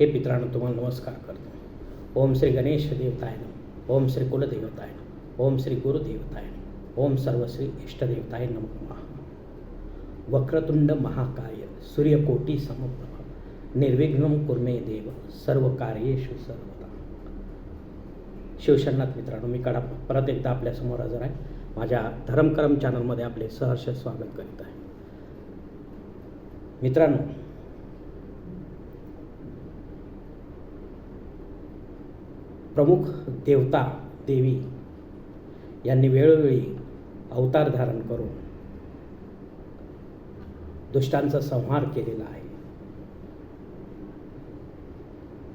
हे पित्रांनो तुम्हाला नमस्कार करतो. ओम श्री गणेश देवताय नम ओम श्री कुलदेवताय नम ओम श्री गुरुदेवताय नम ओम सर्वश्री इष्टदेवताय नम वक्रतुंड महाकाय सूर्यकोटी समप्रभ निर्विघ्न कुर्मे देव सर्व कार्येशु सर्वदा. शिवशरणात मित्रांनो मी कडा परत एकदा आपल्यासमोर हजर आहे. माझ्या धर्मकर्म चॅनलमध्ये आपले सहर्ष स्वागत करीत आहे. मित्रांनो प्रमुख देवता देवी यांनी वेळोवेळी अवतार धारण करून दुष्टांचा संहार केलेला आहे.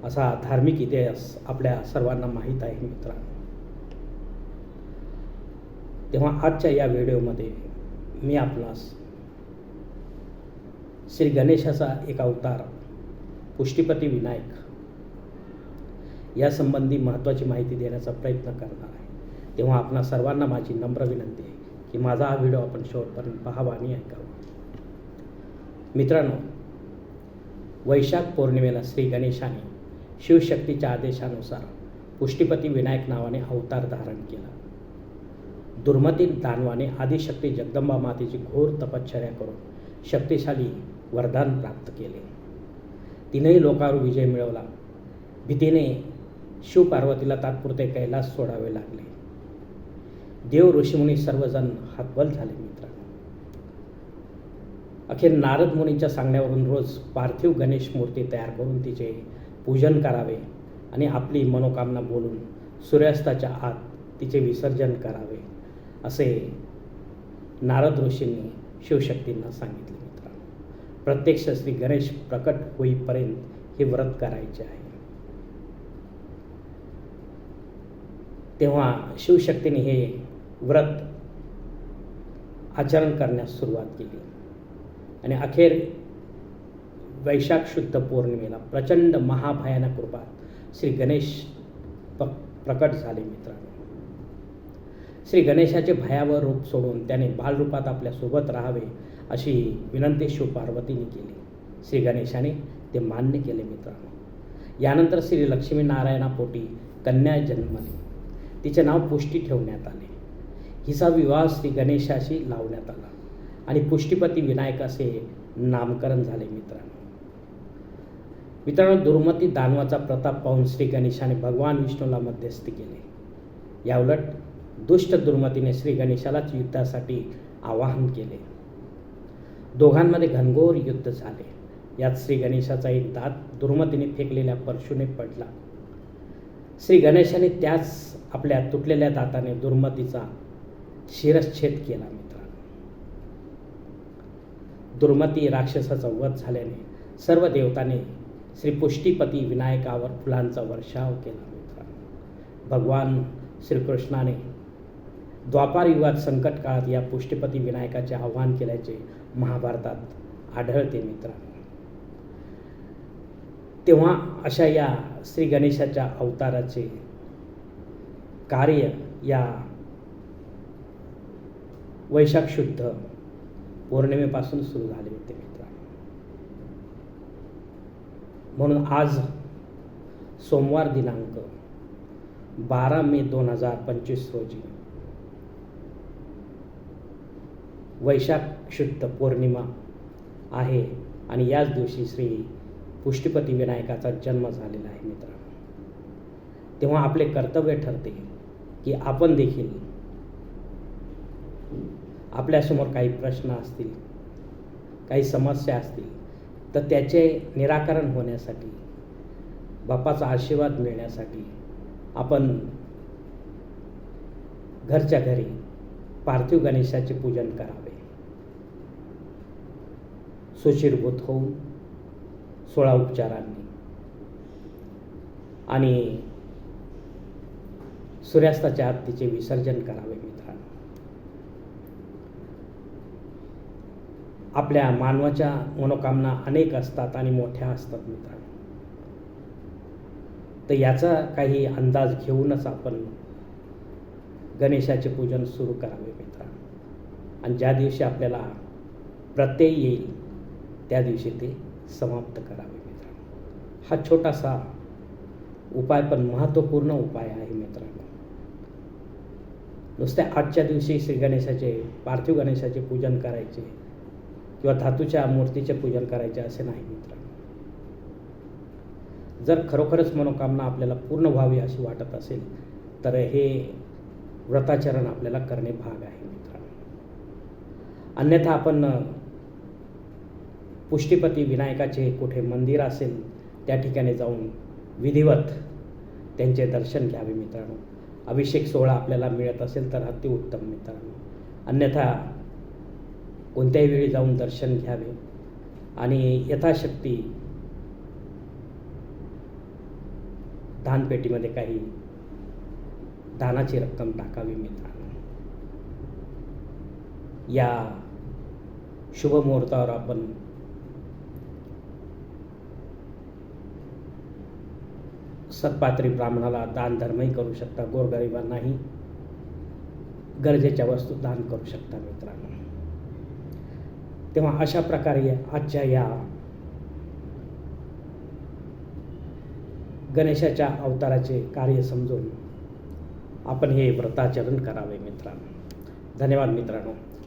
असा धार्मिक इतिहास आपल्या सर्वांना माहीत आहे मित्रांनो. तेव्हा आजच्या या व्हिडिओमध्ये मी आपणास श्री गणेशाचा एक अवतार पुष्टीपती विनायक यासंबंधी महत्त्वाची माहिती देण्याचा प्रयत्न करणार आहे. तेव्हा आपणा सर्वांना माझी नम्र विनंती आहे की माझा हा व्हिडिओ आपण शेवटपर्यंत पाहावा आणि ऐकावा. मित्रांनो वैशाख पौर्णिमेला श्री गणेशाने शिवशक्तीच्या आदेशानुसार पुष्टीपती विनायक नावाने अवतार धारण केला. दुर्मती दानवाने आदिशक्ती जगदंबा मातेची घोर तपश्चर्या करून शक्तिशाली वरदान प्राप्त केले. तिनेही लोकांवर विजय मिळवला. भीतीने शिवपार्वतीला तात्पुरते कैलास सोडावे लागले. देव ऋषीमुनी सर्वजण हातबल झाले मित्र अखेर नारद मुनीच्या सांगण्यावरून रोज पार्थिव गणेश मूर्ती तयार करून तिचे पूजन करावे आणि आपली मनोकामना बोलून सूर्यास्ताच्या आत तिचे विसर्जन करावे असे नारद ऋषींनी शिवशक्तींना सांगितले मित्रांनो. प्रत्यक्ष श्री गणेश प्रकट होईपर्यंत हे व्रत करायचे आहे. तेव्हा शिवशक्तीने हे व्रत आचरण करण्यास सुरुवात केली. आणि अखेर वैशाख शुद्ध पौर्णिमेला प्रचंड महाभयानक रूपात श्री गणेश प प्रकट झाले मित्रांनो. श्री गणेशाचे भयावह रूप सोडून त्याने बालरूपात आपल्यासोबत राहावे अशी विनंती शिवपार्वतीने केली. श्री गणेशाने ते मान्य केले मित्रांनो. यानंतर श्री लक्ष्मीनारायणापोटी कन्या जन्मली. तिचे नाव पुष्टी ठेवण्यात आले. हिचा विवाह श्री गणेशाशी लावण्यात आला आणि पुष्टीपती विनायक असे नामकरण झाले मित्रांनो. मित्रांनो दुर्मती दानवाचा प्रताप पाहून श्री गणेशाने भगवान विष्णूला मध्यस्थी केले. याउलट दुष्ट दुर्मतीने श्री गणेशालाच युद्धासाठी आवाहन केले. दोघांमध्ये घनघोर युद्ध झाले. यात श्री गणेशाचा एक दात दुर्मतीने फेकलेल्या परशुने पडला. श्री गणेशाने त्याच आपल्या तुटलेल्या दाताने दुर्मतीचा शिरच्छेद केला मित्रांनो. दुर्मती राक्षसाचा वध झाल्याने सर्व देवताने श्री पुष्टीपती विनायकावर फुलांचा वर्षाव केला मित्रांनो. भगवान श्रीकृष्णाने द्वापार युगात संकट काळात या पुष्टीपती विनायकाचे आव्हान केल्याचे महाभारतात आढळते मित्रांनो. तेव्हा अशा या श्री गणेशाच्या अवताराचे कार्य या वैशाख शुद्ध पौर्णिमेपासून सुरू झाले होते मित्रांनो. म्हणून आज सोमवार दिनांक बारा मे दोन हजार पंचवीस रोजी वैशाख शुद्ध पौर्णिमा आहे आणि याच दिवशी श्री पुष्टीपती विनायकाचा जन्म झालेला आहे मित्रांनो. तेव्हा आपले कर्तव्य ठरते की आपण देखील आपल्यासमोर काही प्रश्न असतील काही समस्या असतील तर त्याचे निराकरण होण्यासाठी बापाचा आशीर्वाद मिळण्यासाठी आपण घरच्या घरी पार्थिव गणेशाचे पूजन करावे. सुशीरभूत होऊन सोळा उपचारांनी. आणि सूर्यास्ताच्या आत तिचे विसर्जन करावे मित्रांनो. आपल्या मानवाच्या मनोकामना अनेक असतात आणि मोठ्या असतात मित्रांनो. तर याचा काही अंदाज घेऊनच आपण गणेशाचे पूजन सुरू करावे मित्रांनो. आणि ज्या दिवशी आपल्याला प्रत्यय येईल त्या दिवशी ते समाप्त करावे मित्रांनो. हा छोटासा उपाय पण महत्त्वपूर्ण उपाय आहे मित्रांनो. नुसत्या आजच्या दिवशी श्री गणेशाचे पार्थिव गणेशाचे पूजन करायचे किंवा धातूच्या मूर्तीचे पूजन करायचे असे नाही मित्रांनो. जर खरोखरच मनोकामना आपल्याला पूर्ण व्हावी अशी वाटत असेल तर हे व्रताचरण आपल्याला करणे भाग आहे मित्रांनो. अन्यथा आपण पुष्टीपती विनायकाचे कुठे मंदिर असेल त्या ठिकाणी जाऊन विधिवत त्यांचे दर्शन घ्यावे मित्रांनो. अभिषेक सोहळा आपल्याला मिळत असेल तर अतिउत्तम मित्रांनो. अन्यथा कोणत्याही वेळी जाऊन दर्शन घ्यावे. आणि यथाशक्ती दानपेटीमध्ये काही दानाची रक्कम टाकावी मित्रांनो. या शुभ मुहूर्तावर आपण सत्पात्री ब्राह्मणाला दान धर्मही करू शकता गोरगरिबांनाही गरजेच्या वस्तू दान करू शकता मित्रांनो. तेव्हा अशा प्रकारे आजच्या या गणेशाच्या अवताराचे कार्य समजून आपण हे व्रताचरण करावे मित्रांनो. धन्यवाद मित्रांनो.